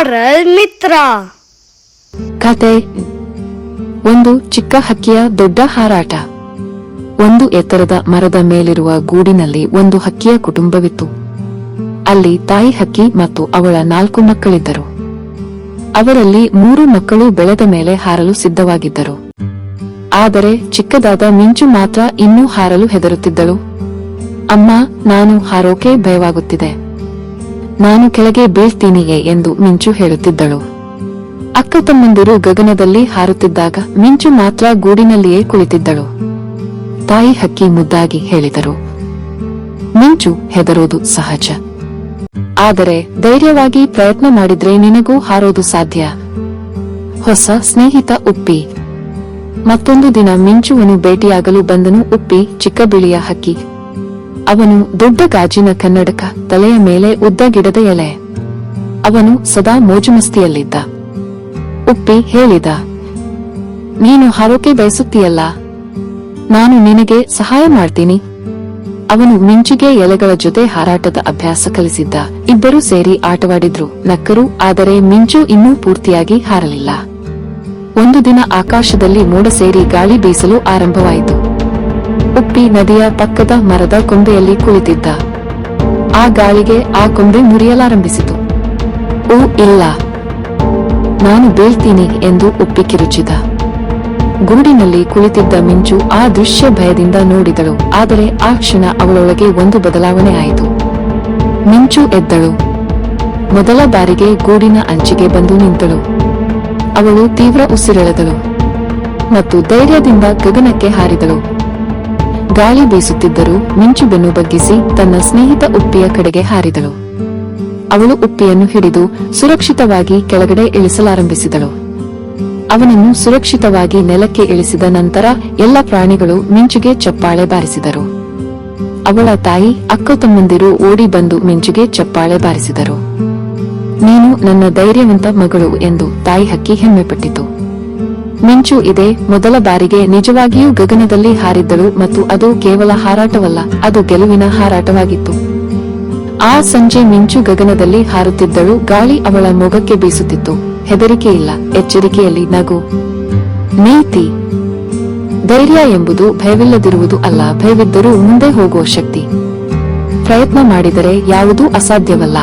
ಹಾರಲ್ ಮಿತ್ರ. ಕತೆ. ಒಂದು ಚಿಕ್ಕ ಹಕ್ಕಿಯ ದೊಡ್ಡ ಹಾರಾಟ. ಒಂದು ಎತ್ತರದ ಮರದ ಮೇಲಿರುವ ಗೂಡಿನಲ್ಲಿ ಒಂದು ಹಕ್ಕಿಯ ಕುಟುಂಬವಿತ್ತು. ಅಲ್ಲಿ ತಾಯಿ ಹಕ್ಕಿ ಮತ್ತು ಅವಳ ನಾಲ್ಕು ಮಕ್ಕಳಿದ್ದರು. ಅವರಲ್ಲಿ ಮೂರು ಮಕ್ಕಳು ಬೆಳೆದ ಮೇಲೆ ಹಾರಲು ಸಿದ್ಧವಾಗಿದ್ದರು. ಆದರೆ ಚಿಕ್ಕದಾದ ಮಿಂಚು ಮಾತ್ರ ಇನ್ನೂ ಹಾರಲು ಹೆದರುತ್ತಿದ್ದಳು. ಅಮ್ಮ, ನಾನು ಹಾರೋಕೆ ಭಯವಾಗುತ್ತಿದೆ. ನಾನು ಕೆಳಗೆ ಬೀಳ್ತೀನಿಯೇ ಎಂದು ಮಿಂಚು ಹೇಳುತ್ತಿದ್ದಳು. ಅಕ್ಕ ತಮ್ಮಂದಿರು ಗಗನದಲ್ಲಿ ಹಾರುತ್ತಿದ್ದಾಗ ಮಿಂಚು ಮಾತ್ರ ಗೂಡಿನಲ್ಲಿಯೇ ಕುಳಿತಿದ್ದಳು. ತಾಯಿ ಹಕ್ಕಿ ಮುದ್ದಾಗಿ ಹೇಳಿದರು. ಮಿಂಚು ಹೆದರೋದು ಸಹಜ. ಆದರೆ ಧೈರ್ಯವಾಗಿ ಪ್ರಯತ್ನ ಮಾಡಿದ್ರೆ ನಿನಗೂ ಹಾರೋದು ಸಾಧ್ಯ. ಹೊಸ ಸ್ನೇಹಿತ ಉಪ್ಪಿ. ಮತ್ತೊಂದು ದಿನ ಮಿಂಚುವನು ಭೇಟಿಯಾಗಲು ಬಂದನು ಉಪ್ಪಿ ಚಿಕ್ಕ ಬಿಳಿಯ ಹಕ್ಕಿ. ಅವನು ದೊಡ್ಡ ಗಾಜಿನ ಕನ್ನಡಕ ತಲೆಯ ಮೇಲೆ ಉದ್ದ ಗಿಡದ ಎಲೆ. ಅವನು ಸದಾ ಮೋಜುಮಸ್ತಿಯಲ್ಲಿದ್ದ. ಉಪ್ಪಿ ಹೇಳಿದ, ನೀನು ಹಾರೋಕೆ ಬಯಸುತ್ತೀಯಲ್ಲ? ನಾನು ನಿನಗೆ ಸಹಾಯ ಮಾಡ್ತೀನಿ. ಅವನು ಮಿಂಚಿಗೆ ಎಲೆಗಳ ಜೊತೆ ಹಾರಾಟದ ಅಭ್ಯಾಸ ಕಲಿಸಿದ್ದ. ಇಬ್ಬರೂ ಸೇರಿ ಆಟವಾಡಿದ್ರು. ನಕ್ಕರು, ಆದರೆ ಮಿಂಚು ಇನ್ನೂ ಪೂರ್ತಿಯಾಗಿ ಹಾರಲಿಲ್ಲ. ಒಂದು ದಿನ ಆಕಾಶದಲ್ಲಿ ಮೋಡ ಸೇರಿ ಗಾಳಿ ಬೀಸಲು ಆರಂಭವಾಯಿತು. ಉಪ್ಪಿ ನದಿಯ ಪಕ್ಕದ ಮರದ ಕೊಂಬೆಯಲ್ಲಿ ಕುಳಿತಿದ್ದ. ಆ ಗಾಳಿಗೆ ಆ ಕೊಂಬೆ ಮುರಿಯಲಾರಂಭಿಸಿತು. ಓ ಇಲ್ಲ. ನಾನು ಬೀಳ್ತೀನಿ ಎಂದು ಉಪ್ಪಿ ಕಿರುಚಿದ. ಗೂಡಿನಲ್ಲಿ ಕುಳಿತಿದ್ದ ಮಿಂಚು ಆ ದೃಶ್ಯ ಭಯದಿಂದ ನೋಡಿದಳು. ಆದರೆ ಆ ಕ್ಷಣ ಅವಳೊಳಗೆ ಒಂದು ಬದಲಾವಣೆ ಆಯಿತು. ಮಿಂಚು ಎದ್ದಳು. ಮೊದಲ ಬಾರಿಗೆ ಗೂಡಿನ ಅಂಚಿಗೆ ಬಂದು ನಿಂತಳು. ಅವಳು ತೀವ್ರ ಉಸಿರೆಳೆದಳು ಮತ್ತು ಧೈರ್ಯದಿಂದ ಗಗನಕ್ಕೆ ಹಾರಿದಳು. ಗಾಳಿ ಬೀಸುತ್ತಿದ್ದರೂ ಮಿಂಚು ಬೆನ್ನು ಬಗ್ಗಿಸಿ ತನ್ನ ಸ್ನೇಹಿತ ಉಪ್ಪಿಯ ಕಡೆಗೆ ಹಾರಿದಳು. ಅವಳು ಉಪ್ಪಿಯನ್ನು ಹಿಡಿದು ಸುರಕ್ಷಿತವಾಗಿ ಕೆಳಗಡೆ ಇಳಿಸಲಾರಂಭಿಸಿದಳು. ಅವನನ್ನು ಸುರಕ್ಷಿತವಾಗಿ ನೆಲಕ್ಕೆ ಇಳಿಸಿದ ನಂತರ ಎಲ್ಲ ಪ್ರಾಣಿಗಳು ಮಿಂಚುಗೆ ಚಪ್ಪಾಳೆ ಬಾರಿಸಿದರು. ಅವಳ ತಾಯಿ ಅಕ್ಕ ತಮ್ಮಂದಿರು ಓಡಿ ಬಂದು ಮಿಂಚುಗೆ ಚಪ್ಪಾಳೆ ಬಾರಿಸಿದರು. ನೀನು ನನ್ನ ಧೈರ್ಯವಂತ ಮಗಳು ಎಂದು ತಾಯಿ ಹಕ್ಕಿ ಹೆಮ್ಮೆಪಟ್ಟಿತು. ಮಿಂಚು ಇದೆ. ಮೊದಲ ಬಾರಿಗೆ ನಿಜವಾಗಿಯೂ ಗಗನದಲ್ಲಿ ಹಾರಿದ್ದಳು ಮತ್ತು ಅದು ಕೇವಲ ಹಾರಾಟವಲ್ಲ, ಅದು ಗೆಲುವಿನ ಹಾರಾಟವಾಗಿತ್ತು. ಆ ಸಂಜೆ ಮಿಂಚು ಗಗನದಲ್ಲಿ ಹಾರುತ್ತಿದ್ದಳು. ಗಾಳಿ ಅವಳ ಮೊಗಕ್ಕೆ ಬೀಸುತ್ತಿತ್ತು. ಹೆದರಿಕೆಯಿಲ್ಲ ಎಚ್ಚರಿಕೆಯಲ್ಲಿ ನಗು. ನೀತಿ, ಧೈರ್ಯ ಎಂಬುದು ಭಯವಿಲ್ಲದಿರುವುದು ಅಲ್ಲ, ಭಯವಿದ್ದರೂ ಮುಂದೆ ಹೋಗುವ ಶಕ್ತಿ. ಪ್ರಯತ್ನ ಮಾಡಿದರೆ ಯಾವುದೂ ಅಸಾಧ್ಯವಲ್ಲ.